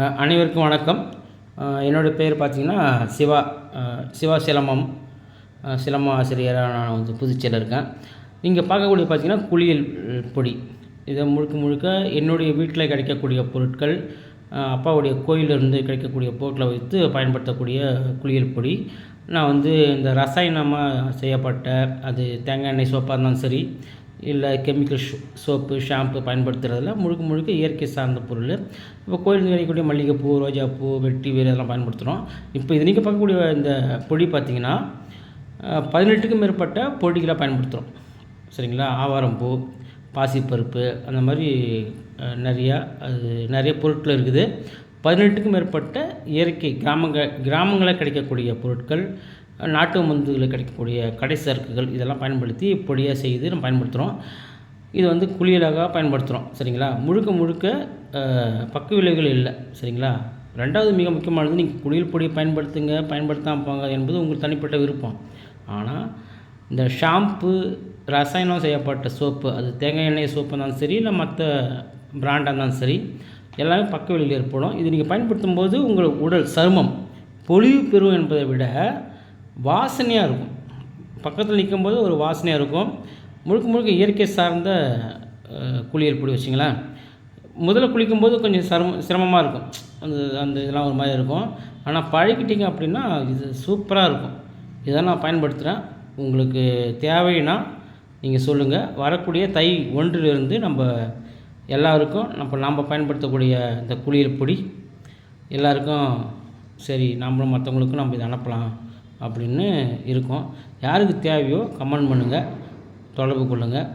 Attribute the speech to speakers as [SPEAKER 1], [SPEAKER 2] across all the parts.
[SPEAKER 1] அனைவருக்கும் வணக்கம். என்னோடய பேர் பார்த்திங்கன்னா சிவா. சிவா சிலம்பம். சிலம்ப ஆசிரியராக நான் வந்து புதுச்சேரியில் இருக்கேன். இங்கே பார்க்கக்கூடிய பார்த்திங்கன்னா குளியல் பொடி. இதை முழுக்க முழுக்க என்னுடைய வீட்டில் கிடைக்கக்கூடிய பொருட்கள் அப்பாவுடைய கோயிலிருந்து கிடைக்கக்கூடிய பொருட்களை வைத்து பயன்படுத்தக்கூடிய குளியல் பொடி. நான் வந்து இந்த ரசாயனமாக செய்யப்பட்ட அது தேங்காய் எண்ணெய் சோப்பாக இருந்தாலும் சரி இல்லை கெமிக்கல் சோப்பு ஷாம்பு பயன்படுத்துகிறதில்ல முழுக்க முழுக்க இயற்கை சார்ந்த பொருள். இப்போ கோயில் கிடைக்கக்கூடிய மல்லிகைப்பூ ரோஜாப்பூ வெட்டி வேறு இதெல்லாம் பயன்படுத்துகிறோம் இப்போ இது நீங்கள் பார்க்கக்கூடிய இந்த பொடி பார்த்திங்கன்னா பதினெட்டுக்கும் மேற்பட்ட பொடிகளை பயன்படுத்துகிறோம் சரிங்களா? ஆவாரம்பூ பாசிப்பருப்பு அந்த மாதிரி நிறையா அது நிறைய பொருட்கள் இருக்குது. பதினெட்டுக்கும் மேற்பட்ட இயற்கை கிராமங்க கிராமங்களில் கிடைக்கக்கூடிய பொருட்கள் நாட்டு மருந்துகளில் கிடைக்கக்கூடிய கடை சரக்குகள் இதெல்லாம் பயன்படுத்தி பொடியாக செய்து நம்ம பயன்படுத்துகிறோம் இது வந்து குளியலாக பயன்படுத்துகிறோம் சரிங்களா? முழுக்க முழுக்க பக்க விளைவுகள் இல்லை. சரிங்களா? ரெண்டாவது மிக முக்கியமானது நீங்கள் குளியல் பொடியை பயன்படுத்துங்க பயன்படுத்தாமல் போங்க என்பது உங்களுக்கு தனிப்பட்ட விருப்பம். ஆனால் இந்த ஷாம்பு ரசாயனம் செய்யப்பட்ட சோப்பு அது தேங்காய் எண்ணெய் சோப்பு இருந்தாலும் சரி இல்லை மற்ற பிராண்டாக இருந்தாலும் சரி எல்லாமே பக்க விளைவில் ஏற்படும். இது நீங்கள் பயன்படுத்தும் போது உங்கள் உடல் சருமம் பொலிவு பெறும் என்பதை விட வாசனையாக இருக்கும். பக்கத்தில் நிற்கும்போது ஒரு வாசனையாக இருக்கும். முழுக்க முழுக்க இயற்கை சார்ந்த குளியல் பொடி வச்சிங்களேன் முதல்ல குளிக்கும்போது கொஞ்சம் சிரம சிரமமாக இருக்கும். அந்த அந்த இதெல்லாம் ஒரு மாதிரி இருக்கும். ஆனால் பழகிட்டீங்க அப்படின்னா இது சூப்பராக இருக்கும். இதை நான் பயன்படுத்துகிறேன் உங்களுக்கு தேவைன்னா நீங்கள் சொல்லுங்கள் வரக்கூடிய தை ஒன்றிலிருந்து நம்ம எல்லாருக்கும் நம்ம நாம் பயன்படுத்தக்கூடிய இந்த குளியல் பொடி. எல்லாருக்கும் சரி நம்மளும் மற்றவங்களுக்கும் நம்ம இதை அனுப்பலாம். அப்படின்னு இருக்கோம். யாருக்கு தேவையோ கமெண்ட் பண்ணுங்கள் தொடர்பு கொள்ளுங்கள்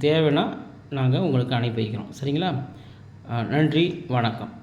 [SPEAKER 1] தேவைன்னா நாங்கள் உங்களுக்கு அனுப்பி வைக்கிறோம். சரிங்களா? நன்றி. வணக்கம்.